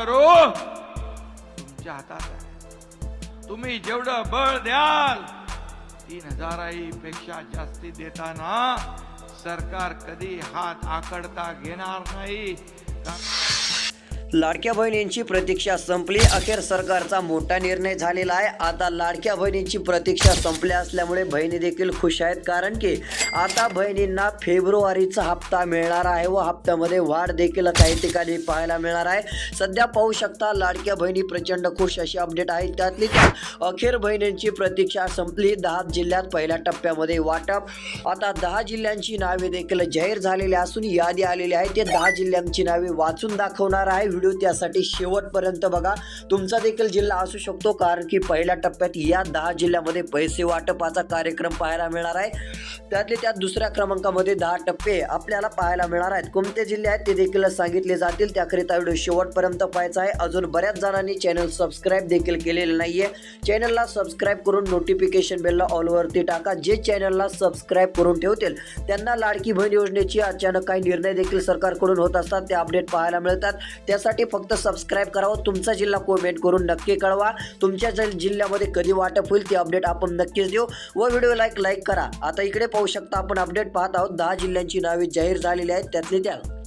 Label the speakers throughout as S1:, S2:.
S1: करू? तुमच्या हातात आहे. तुम्ही जेवढं बळ द्याल तीन हजाराई पेक्षा जास्ती देताना सरकार कधी हात आकडता घेणार नाही.
S2: लाडक्या बहिणींची प्रतीक्षा संपली. अखेर सरकारचा मोठा निर्णय झालेला आहे. आता लाडक्या बहिणींची प्रतीक्षा संपल्या असल्यामुळे बहिणी देखील खुश आहेत. कारण की आता बहिणींना फेब्रुवारीचा हप्ता मिळणार आहे व हप्त्यामध्ये वाढ देखील काही ठिकाणी पाहायला मिळणार आहे. सध्या पाहू शकता लाडक्या बहिणी प्रचंड खुश अशी अपडेट आहे. त्यातली त्यात अखेर बहिणींची प्रतीक्षा संपली. दहा जिल्ह्यात पहिल्या टप्प्यामध्ये वाटप. आता दहा जिल्ह्यांची नावे देखील जाहीर झालेली असून यादी आलेली आहे. ते दहा जिल्ह्यांची नावे वाचून दाखवणार आहे. व्हिडिओ त्यासाठी शेवटपर्यंत बघा. तुमचा देखील जिल्हा असू शकतो कारण की पहिल्या टप्प्यात या दहा जिल्ह्यामध्ये पैसे वाटपाचा कार्यक्रम पाहायला मिळणार आहे. त्यातले त्यात दुसऱ्या क्रमांकामध्ये दहा टप्पे आपल्याला पाहायला मिळणार आहेत. कोणते जिल्हे आहेत ते देखील सांगितले जातील. त्याकरिता व्हिडिओ शेवटपर्यंत पाहायचा आहे. अजून बऱ्याच जणांनी चॅनल सबस्क्राईब देखील केलेलं आहे चॅनलला सबस्क्राईब करून नोटिफिकेशन बेलला ऑलवरती टाका. जे चॅनलला सबस्क्राईब करून ठेवतील त्यांना लाडकी बहीण योजनेची अचानक काही निर्णय देखील सरकारकडून होत असतात. ते अपडेट पाहायला मिळतात. त्यासाठी फक्त सबस्क्राईब करावं. तुमचा जिल्हा कोमेंट करून नक्की कळवा. तुमच्या जिल्ह्यामध्ये कधी वाटप होईल ते अपडेट आपण नक्कीच देऊ. व व्हिडिओ लाईक लाईक करा. आता इकडे पाहू शकता आपण अपडेट पाहत आहोत. दहा जिल्ह्यांची नावे जाहीर झालेली आहेत. त्यातली त्या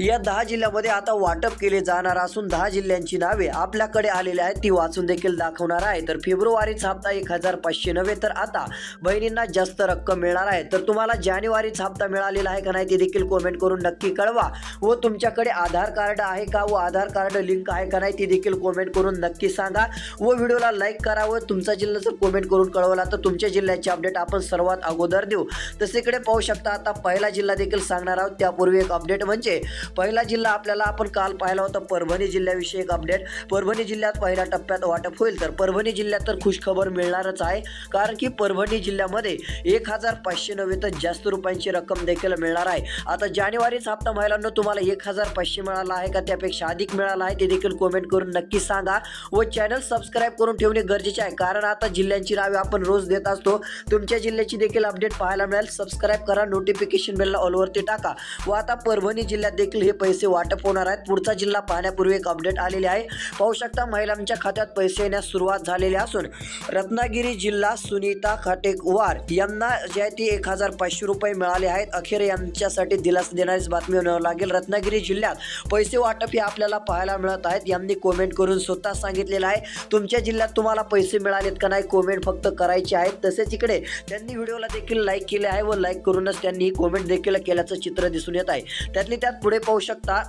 S2: या दहा जिल्ह्यामध्ये आता वाटप केले जाणार असून दहा जिल्ह्यांची नावे आपल्याकडे आलेली आहेत ती वाचून देखील दाखवणार आहे. तर फेब्रुवारीच हप्ता एक हजार पाचशे नव्हे तर आता बहिणींना जास्त रक्कम मिळणार आहे. तर तुम्हाला जानेवारीच हप्ता मिळालेला आहे का नाही ते देखील कमेंट करून नक्की कळवा. व तुमच्याकडे आधार कार्ड आहे का व आधार कार्ड लिंक आहे का नाही ते देखील कमेंट करून नक्की सांगा. व व्हिडिओला लाईक करा व तुमचा जिल्हा जर कमेंट करून कळवला तर तुमच्या जिल्ह्याचे अपडेट आपण सर्वात अगोदर देऊ. तसेकडे पाहू शकता आता पहिला जिल्हा देखील सांगणार आहोत. त्यापूर्वी एक अपडेट म्हणजे पहिला जिल्हा आपल्याला आपण काल पाहिला होता परभणी जिल्ह्याविषयी एक अपडेट परभणी जिल्ह्यात पहिल्या टप्प्यात वाटप होईल. तर परभणी जिल्ह्यात तर खुशखबर मिळणारच आहे. कारण की परभणी जिल्ह्यामध्ये एक हजार पाचशे नव्हे तर जास्त रुपयांची रक्कम देखील मिळणार आहे. आता जानेवारीच हप्ता महिलांना तुम्हाला एक हजार पाचशे मिळाला आहे का? त्यापेक्षा अधिक मिळाला आहे. ते देखील कमेंट करून नक्की सांगा. व चॅनल सबस्क्राईब करून ठेवणे गरजेचे आहे. कारण आता जिल्ह्यांची नावे आपण रोज देत असतो. तुमच्या जिल्ह्याची देखील अपडेट पाहायला मिळेल. सबस्क्राईब करा. नोटिफिकेशन बेलला ऑलवरती टाका. व आता परभणी जिल्ह्यात देखील हे पैसे वाटप होणार आहेत. पुढचा जिल्हा पाहण्यापूर्वी एक अपडेट आलेले आहे. पाहू शकता महिलांच्या खात्यात पैसे येण्यास सुरुवात झालेली असून रत्नागिरी जिल्हा सुनीता खाटेकवार यांना जे आहे ती एक हजार पाचशे रुपये मिळाले आहेत. अखेर यांच्यासाठी दिलासा देणारीच बातमी म्हणावं लागेल. रत्नागिरी जिल्ह्यात पैसे वाटप हे आपल्याला पाहायला मिळत आहेत. यांनी कोमेंट करून स्वतः सांगितलेलं आहे. तुमच्या जिल्ह्यात तुम्हाला पैसे मिळालेत का नाही कोमेंट फक्त करायचे आहेत. तसेच इकडे त्यांनी व्हिडिओला देखील लाईक केले आहे व लाईक करूनच त्यांनी कोमेंट देखील केल्याचं चित्र दिसून येत आहे. त्यातली त्यात पुढे पाहू शकता.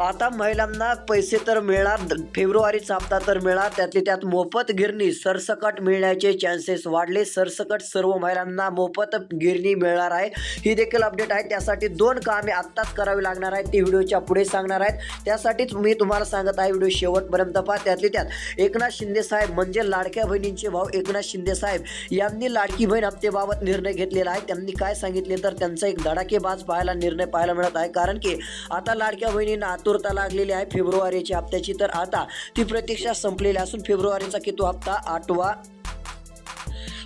S2: आता महिलांना पैसे तर मिळणार फेब्रुवारीचा हप्ता तर मिळणार त्यातली त्यात मोफत गिरणी सरसकट मिळण्याचे चान्सेस वाढले. सरसकट सर्व महिलांना मोफत गिरणी मिळणार आहे. ही देखील अपडेट आहे. त्यासाठी दोन कामे आत्ताच करावी लागणार आहेत. ते व्हिडिओच्या पुढे सांगणार आहेत. त्यासाठीच मी तुम्हाला सांगत आहे व्हिडिओ शेवटपर्यंत पहा. त्यातली त्यात एकनाथ शिंदे साहेब म्हणजे लाडक्या बहिणींचे भाऊ एकनाथ शिंदे साहेब यांनी लाडकी बहीण हप्तेबाबत निर्णय घेतलेला आहे. त्यांनी काय सांगितले तर त्यांचा एक धडाकेबाज पाहायला निर्णय पाहायला मिळत आहे. कारण की आता लाडक्या बहिणींना आतुरता लागलेली आहे फेब्रुवारीच्या हप्त्याची. तर आता ती प्रतीक्षा संपलेली असून फेब्रुवारीचा किती हप्ता आठवा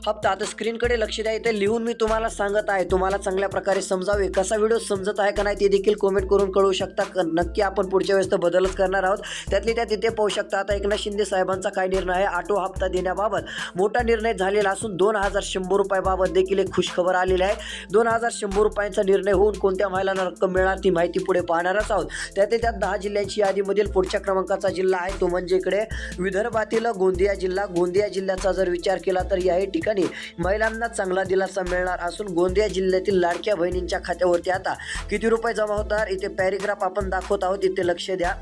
S2: हप्ता आता स्क्रीनकडे लक्ष द्या इथे लिहून मी तुम्हाला सांगत आहे. तुम्हाला चांगल्या प्रकारे समजावे. कसा व्हिडिओ समजत आहे का नाही ते देखील कमेंट करून कळवू शकता. क- नक्की आपण पुढच्या वेळेस तर बदलच करणार आहोत. त्यातली त्यात इथे पाहू शकता आता एकनाथ शिंदे साहेबांचा काय निर्णय आहे? आटो हप्ता देण्याबाबत. मोठा निर्णय झालेला असून दोन हजार शंभर रुपयाबाबत देखील एक खुशखबर आलेली आहे. दोन हजार शंभर रुपयांचा निर्णय होऊन कोणत्या महिलांना रक्कम मिळणार ती माहिती पुढे पाहणारच आहोत. त्यात त्यात दहा जिल्ह्यांची यादीमधील पुढच्या क्रमांकाचा जिल्हा आहे. तो म्हणजे इकडे विदर्भातील गोंदिया जिल्हा. गोंदिया जिल्ह्याचा जर विचार केला तर याही ठिकाणी महिलांना चांगला दिलासा मिळणार असून गोंदिया जिल्ह्यातील लाडक्या बहिणींच्या खात्यावरती आता किती रुपये जमा होणार इथे पॅरेग्राफ आपण दाखवत आहोत. इथे लक्ष द्या.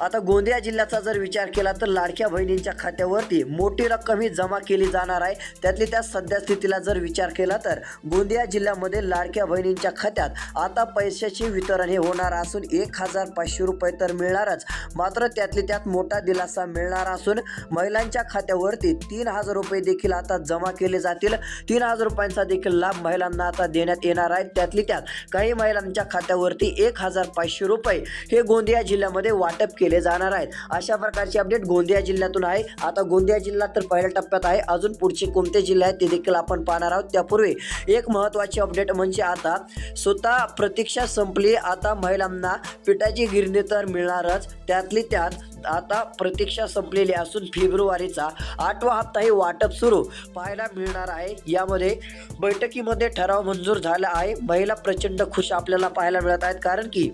S2: आता गोंदिया जिल्ह्याचा जर विचार केला तर लाडक्या बहिणींच्या खात्यावरती मोठी रक्कम ही जमा केली जाणार आहे. त्यातली त्या सध्या स्थितीला जर विचार केला तर गोंदिया जिल्ह्यामध्ये लाडक्या बहिणींच्या खात्यात आता पैशाचे वितरण हे होणार असून एक हजार पाचशे रुपये तर मिळणारच. मात्र त्यातली त्यात मोठा दिलासा मिळणार असून महिलांच्या खात्यावरती तीन हजार रुपये देखील आता जमा केले जातील. तीन हजार रुपयांचा देखील लाभ महिलांना आता देण्यात येणार आहे. त्यातली त्यात काही महिलांच्या खात्यावरती एक हजार पाचशे रुपये हे गोंदिया जिल्ह्यामध्ये वाटप केले केले जाणार आहेत. अशा प्रकारची अपडेट गोंदिया जिल्ह्यातून आहे. आता गोंदिया जिल्हा तर पहिल्या टप्प्यात आहे. अजून पुढचे कोणते जिल्हे आहेत ते देखील आपण पाहणार आहोत. त्यापूर्वी एक महत्त्वाची अपडेट म्हणजे आता स्वतः प्रतीक्षा संपली. आता महिलांना पिठाची गिरणी तर मिळणारच. त्यातली त्यात आता प्रतीक्षा संपलेली असून फेब्रुवारीचा आठवा हप्ताही वाटप सुरू पाहायला मिळणार आहे. यामध्ये बैठकीमध्ये ठराव मंजूर झाला आहे. महिला प्रचंड खुश आपल्याला पाहायला मिळत आहेत. कारण की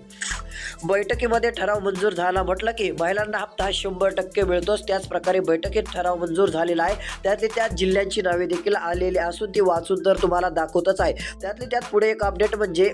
S2: बैठकीमध्ये ठराव मंजूर झाला म्हटलं की महिलांना हप्ता हा शंभर टक्के मिळतोच. त्याचप्रकारे बैठकीत ठराव मंजूर झालेला आहे. त्यातले त्यात जिल्ह्यांची नावे देखील आलेली असून ती वाचून तर तुम्हाला दाखवतच आहे. त्यातले त्यात पुढे एक अपडेट म्हणजे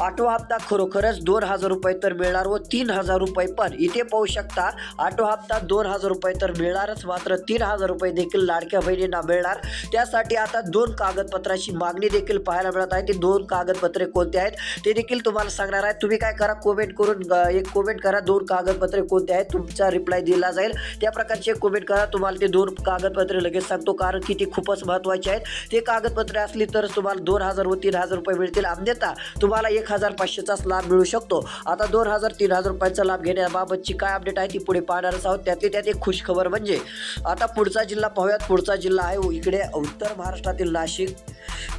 S2: ऑटो हप्ता खरोखरच दोन हजार रुपये तर मिळणार व तीन हजार रुपये पण. इथे पाहू शकता ऑटो हप्ता दोन हजार रुपये तर मिळणारच मात्र तीन हजार रुपये देखील लाडक्या बहिणींना मिळणार. त्यासाठी आता दोन कागदपत्राची मागणी देखील पाहायला मिळत आहे. ती दोन कागदपत्रे कोणते आहेत? ते देखील तुम्हाला सांगणार आहे. तुम्ही काय करा कोमेंट करून एक कोमेंट करा. दोन कागदपत्रे कोणते आहेत? तुमचा रिप्लाय दिला जाईल. त्या प्रकारचे कोमेंट करा. तुम्हाला ते दोन कागदपत्रे लगेच सांगतो कारण की ती खूपच महत्त्वाची आहेत. ते कागदपत्रे असली तर तुम्हाला दोन हजार व तीन हजार रुपये मिळतील. अन्यथा तुम्हाला एक हजार पाचशेचाच लाभ मिळू शकतो. आता दोन हजार तीन हजार रुपयाचा लाभ घेण्याबाबतची काय अपडेट आहे ती पुढे पाहणारच आहोत. त्यातली त्यात एक खुश खबर म्हणजे आता पुढचा जिल्हा पाहूयात. पुढचा जिल्हा आहे हो, इकडे उत्तर महाराष्ट्रातील नाशिक.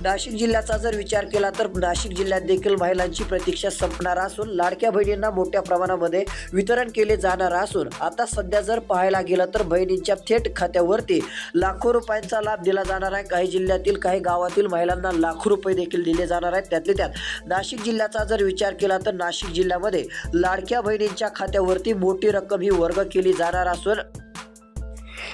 S2: नाशिक जिल्ह्याचा जर विचार केला तर नाशिक जिल्ह्यात देखील महिलांची प्रतीक्षा संपणार असून लाडक्या बहिणींना मोठ्या प्रमाणामध्ये वितरण केले जाणार असून आता सध्या जर पाहायला गेलं तर बहिणींच्या थेट खात्यावरती लाखो रुपयांचा लाभ दिला जाणार आहे. काही जिल्ह्यातील काही गावातील महिलांना लाखो रुपये देखील दिले जाणार आहेत. त्यातले त्यात नाशिक जिल्ह्याचा जर विचार केला तर नाशिक जिल्ह्यामध्ये लाडक्या बहिणींच्या खात्यावरती मोठी रक्कम ही वर्ग केली जाणार असून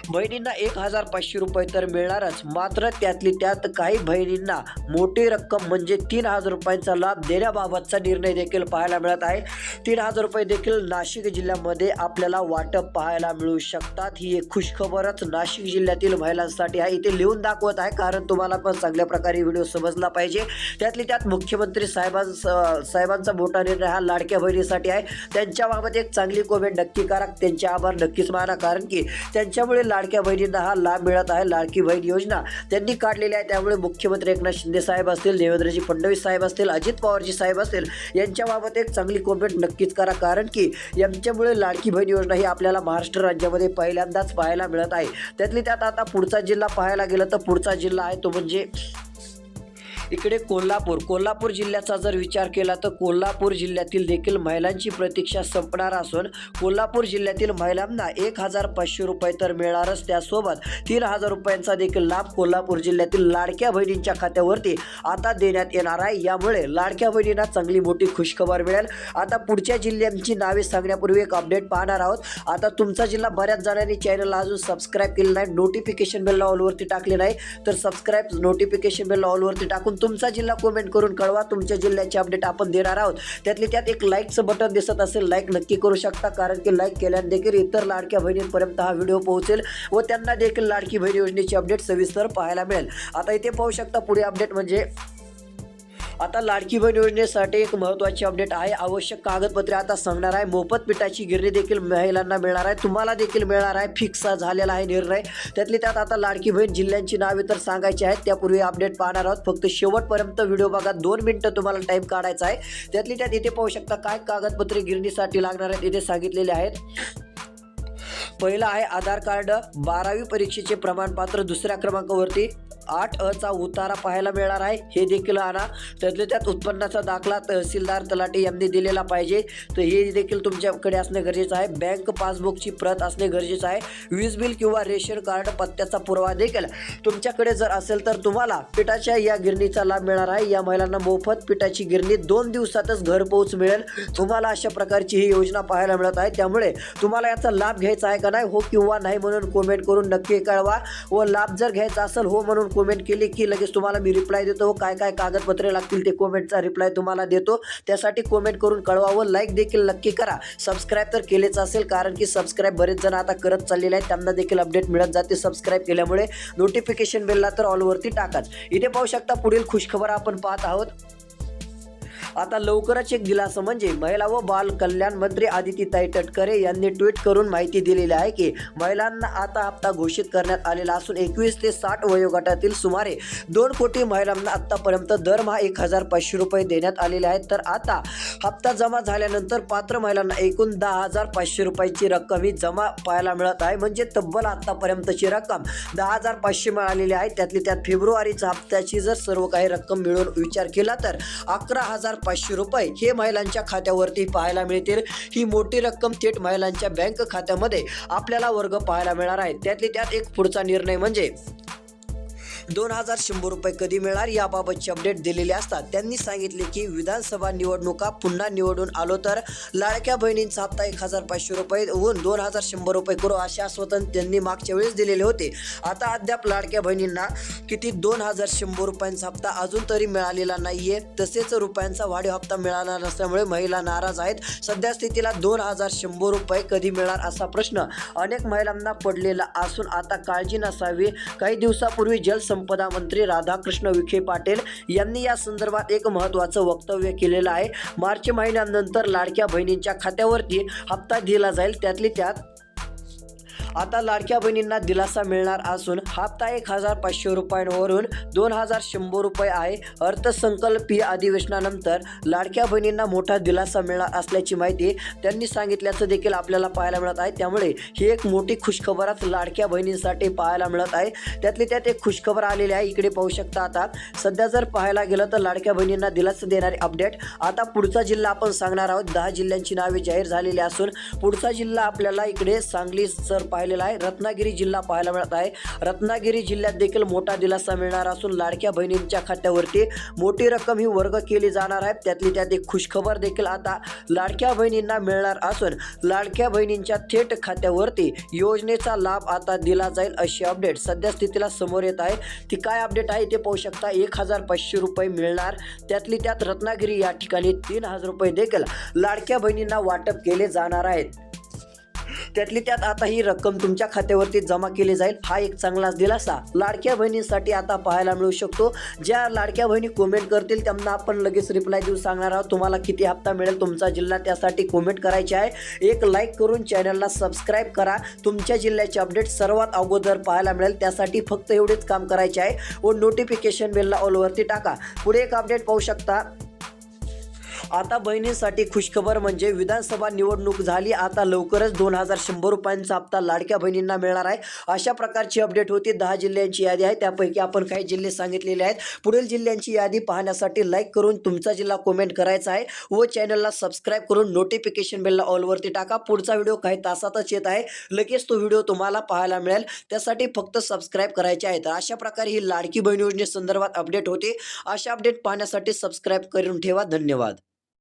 S2: बहिणींना एक हजार पाचशे रुपये तर मिळणारच. मात्र त्यातली त्यात काही बहिणींना मोठी रक्कम म्हणजे तीन हजार रुपयांचा लाभ देण्याबाबतचा निर्णय देखील पाहायला मिळत आहे. तीन हजार रुपये देखील नाशिक जिल्ह्यामध्ये आपल्याला वाटप पाहायला मिळू शकतात. ही एक खुशखबरच नाशिक जिल्ह्यातील महिलांसाठी आहे. इथे लिहून दाखवत आहे. कारण तुम्हाला पण चांगल्या प्रकारे व्हिडिओ समजला पाहिजे. त्यातली त्यात मुख्यमंत्री साहेबां साहेबांचा मोठा निर्णय हा लाडक्या बहिणीसाठी आहे. त्यांच्याबाबत एक चांगली कोमेंट नक्की करा. त्यांचे आभार नक्कीच माना. कारण की त्यांच्यामुळे लाडक्या बहिणींना हा लाभ मिळत आहे. लाडकी बहीण योजना त्यांनी काढलेली आहे. त्यामुळे मुख्यमंत्री एकनाथ शिंदे साहेब असतील देवेंद्रजी फडणवीस साहेब असतील अजित पवारजी साहेब असतील यांच्याबाबत एक चांगली कमेंट नक्कीच करा. कारण की यांच्यामुळे लाडकी बहीण योजना ही आपल्याला महाराष्ट्र राज्यामध्ये पहिल्यांदाच पाहायला मिळत आहे. त्यातली त्यात आता पुढचा जिल्हा पाहायला गेलं तर पुढचा जिल्हा आहे तो म्हणजे इकडे कोल्हापूर. कोल्हापूर जिल्ह्याचा जर विचार केला तर कोल्हापूर जिल्ह्यातील देखील महिलांची प्रतीक्षा संपणार असून कोल्हापूर जिल्ह्यातील महिलांना एक हजार पाचशे रुपये तर मिळणारच त्यासोबत. तीन हजार रुपयांचा देखील लाभ कोल्हापूर जिल्ह्यातील लाडक्या बहिणींच्या खात्यावरती आता देण्यात येणार आहे. यामुळे लाडक्या बहिणींना चांगली मोठी खुशखबर मिळेल. आता पुढच्या जिल्ह्यांची नावे सांगण्यापूर्वी एक अपडेट पाहणार आहोत. आता तुमचा जिल्हा बऱ्याच जणांनी चॅनलला अजून सबस्क्राईब केलं नाही. नोटिफिकेशन बेल ऑलवरती टाकले नाही. तर सबस्क्राईब नोटिफिकेशन बेल ऑलवरती टाकून तुमचा जिल्हा कमेंट करून कळवा. तुमच्या जिल्ह्याचे अपडेट आपण देणार आहोत. त्यातले त्यात एक लाईकचं बटन दिसत असेल लाईक नक्की करू शकता. कारण की लाईक केल्याने देखील इतर लाडक्या बहिणींपर्यंत हा व्हिडिओ पोहोचेल व त्यांना देखील लाडकी बहीण योजनेची अपडेट सविस्तर पाहायला मिळेल. आता इथे पाहू शकता पुढे अपडेट म्हणजे आता लाडकी बहीण योजनेसाठी एक महत्त्वाची अपडेट आहे. आवश्यक कागदपत्रे आता सांगणार आहे. मोफत पिठाची गिरणी देखील महिलांना मिळणार आहे. तुम्हाला देखील मिळणार आहे. फिक्स झालेला आहे निर्णय. त्यातली त्यात आता लाडकी बहीण जिल्ह्यांची नावे तर सांगायची आहेत. त्यापूर्वी अपडेट पाहणार आहोत. फक्त शेवटपर्यंत व्हिडिओ बघा. दोन मिनटं तुम्हाला टाईम काढायचा आहे. त्यातली त्यात इथे पाहू शकता काय कागदपत्रे गिरणीसाठी लागणार आहेत इथे सांगितलेले आहेत. पहिलं आहे आधार कार्ड. बारावी परीक्षेचे प्रमाणपत्र दुसऱ्या क्रमांकावरती. आठ अचा उतारा पाहायला मिळणार आहे. हे देखील आणा. त्यातले त्यात उत्पन्नाचा दाखला तहसीलदार तलाठी यांनी दिलेला पाहिजे. तर हे देखील तुमच्याकडे असणे गरजेचं आहे. बँक पासबुकची प्रत असणे गरजेचं आहे. वीज बिल किंवा रेशन कार्ड पत्त्याचा पुरावा देखील तुमच्याकडे जर असेल तर तुम्हाला पिठाच्या या गिरणीचा लाभ मिळणार आहे. या महिलांना मोफत पिठाची गिरणी दोन दिवसातच घरपोच मिळेल. तुम्हाला अशा प्रकारची ही योजना पाहायला मिळत आहे. त्यामुळे तुम्हाला याचा लाभ घ्यायचा आहे का नाही हो किंवा नाही म्हणून कमेंट करून नक्की कळवा. व लाभ जर घ्यायचा असेल हो म्हणून कमेंट केली की लगेच तुम्हाला मी रिप्लाय देतो. व काय काय कागदपत्रे लागतील ते कमेंटचा रिप्लाय तुम्हाला देतो. त्यासाठी कमेंट करून कळवा व लाईक देखील नक्की करा. सबस्क्राईब तर केलेच असेल कारण की सबस्क्राईब बरेच जण आता करत चाललेले आहेत. त्यांना देखील अपडेट मिळत जाते सबस्क्राईब केल्यामुळे. नोटिफिकेशन बेलला तर ऑलवरती टाकाच. इथे पाहू शकता पुढील खुशखबर आपण पाहत आहोत. आता लवकरच एक दिलासा म्हणजे महिला व बाल कल्याण मंत्री आदितीताई तटकरे यांनी ट्विट करून माहिती दिलेली आहे की महिलांना आता हप्ता घोषित करण्यात आलेला असून एकवीस ते साठ वयोगटातील सुमारे दोन कोटी महिलांना आतापर्यंत दरमहा एक हजार पाचशे रुपये देण्यात आलेले आहेत. तर आता हप्ता जमा झाल्यानंतर पात्र महिलांना एकूण दहा हजार पाचशे रुपयाची रक्कम ही जमा पाहायला मिळत आहे. म्हणजे तब्बल आतापर्यंतची रक्कम दहा हजार पाचशे मिळालेली आहे. त्यातली त्यात फेब्रुवारीच्या हप्त्याची जर सर्व काही रक्कम मिळून विचार केला तर अकरा हजार पाचशे रुपये हे महिलांच्या खात्यावरती पाहायला मिळतील. ही मोठी रक्कम थेट महिलांच्या बँक खात्यामध्ये आपल्याला वर्ग पाहायला मिळणार आहे. त्यातली त्यात एक पुढचा निर्णय म्हणजे दोन हजार शंभर रुपये कधी मिळणार याबाबतची अपडेट दिलेले असतात. त्यांनी सांगितले की विधानसभा निवडणुका पुन्हा निवडून आलो तर लाडक्या बहिणींचा हप्ता एक हजार पाचशे रुपये होऊन दोन हजार शंभर रुपये करू असे आश्वासन त्यांनी मागच्या वेळेस दिलेले होते. आता अद्याप लाडक्या बहिणींना किती दोन हजार शंभर रुपयांचा हप्ता अजून तरी मिळालेला नाहीये. तसेच रुपयांचा वाढीव हप्ता मिळाला नसल्यामुळे महिला नाराज आहेत. सध्या स्थितीला दोन हजार शंभर रुपये कधी मिळणार असा प्रश्न अनेक महिलांना पडलेला असून आता काळजी नसावी. काही दिवसापूर्वी जलसंपदा मंत्री राधाकृष्ण विखे पाटील यांनी या संदर्भात एक महत्त्वाचं वक्तव्य केलेलं आहे. मार्च महिन्यानंतर लाडक्या बहिणींच्या खात्यावरती हप्ता दिला जाईल त्यातली त्यात आता लाडक्या बहिणींना दिलासा मिळणार असून हप्ता एक हजार पाचशे रुपयांवरून दोन हजार शंभर रुपये आहे. अर्थसंकल्पीय अधिवेशनानंतर लाडक्या बहिणींना मोठा दिलासा मिळणार असल्याची माहिती त्यांनी सांगितल्याचं देखील आपल्याला पाहायला मिळत आहे. त्यामुळे ही एक मोठी खुशखबरच लाडक्या बहिणींसाठी पाहायला मिळत आहे. त्यातली त्यात एक खुशखबर आलेली आहे. इकडे पाहू शकता आता. सध्या जर पाहायला गेलं तर लाडक्या बहिणींना दिलासा देणारी अपडेट. आता पुढचा जिल्हा आपण सांगणार आहोत. दहा जिल्ह्यांची नावे जाहीर झालेली असून पुढचा जिल्हा आपल्याला इकडे सांगली सर पाहिलेला आहे. रत्नागिरी जिल्हा पाहायला मिळत आहे. रत्नागिरी जिल्ह्यात देखील मोठा दिलासा मिळणार असून लाडक्या बहिणींच्या खात्यावरती मोठी रक्कम ही वर्ग केली जाणार आहे. त्यातली त्यात एक खुशखबर देखील आता लाडक्या बहिणींना मिळणार असून लाडक्या बहिणींच्या थेट खात्यावरती योजनेचा लाभ आता दिला जाईल अशी अपडेट सध्या स्थितीला समोर येत आहे. ती काय अपडेट आहे ते पाहू शकता. एक हजार पाचशे रुपये मिळणार. त्यातली त्यात रत्नागिरी या ठिकाणी तीन हजार रुपये देखील लाडक्या बहिणींना वाटप केले जाणार आहेत. त्यातली त्यात आता ही रक्कम तुमच्या खात्यावरती जमा केली जाईल. हा एक चांगलाच दिलासा. लाडक्या बहिणींसाठी आता पाहायला मिळू शकतो. ज्या लाडक्या बहिणी कमेंट करतील त्यांना आपण लगेच रिप्लाय देऊ सांगणार आहोत. तुम्हाला किती हप्ता मिळेल तुमचा जिल्हा त्यासाठी कमेंट करायची आहे. एक लाईक करून चॅनलला सबस्क्राईब करा. तुमच्या जिल्ह्याचे अपडेट सर्वात अगोदर पाहायला मिळेल. त्यासाठी फक्त एवढेच काम करायचे आहे. व नोटिफिकेशन बेलला ऑलवरती टाका. पुढे एक अपडेट पाहू शकता. आता बहिणींसाठी खुशखबर म्हणजे विधानसभा निवडणूक झाली आता लवकरच दोन हजार शंभर रुपयांचा हप्ता लाडक्या बहिणींना मिळणार आहे. अशा प्रकारची अपडेट होती. दहा जिल्ह्यांची यादी आहे. त्यापैकी आपण काही जिल्हे सांगितलेले आहेत. पुढील जिल्ह्यांची यादी पाहण्यासाठी लाईक करून तुमचा जिल्हा कमेंट करायचा आहे व चॅनलला सबस्क्राईब करून नोटिफिकेशन बेलला ऑलवरती टाका. पुढचा व्हिडिओ काही तासातच येत आहे. लगेच तो व्हिडिओ तुम्हाला पाहायला मिळेल. त्यासाठी फक्त सबस्क्राईब करायचे आहे. तर अशा प्रकारे ही लाडकी बहीण योजनेसंदर्भात अपडेट होते. अशा अपडेट पाहण्यासाठी सबस्क्राईब करून ठेवा. धन्यवाद.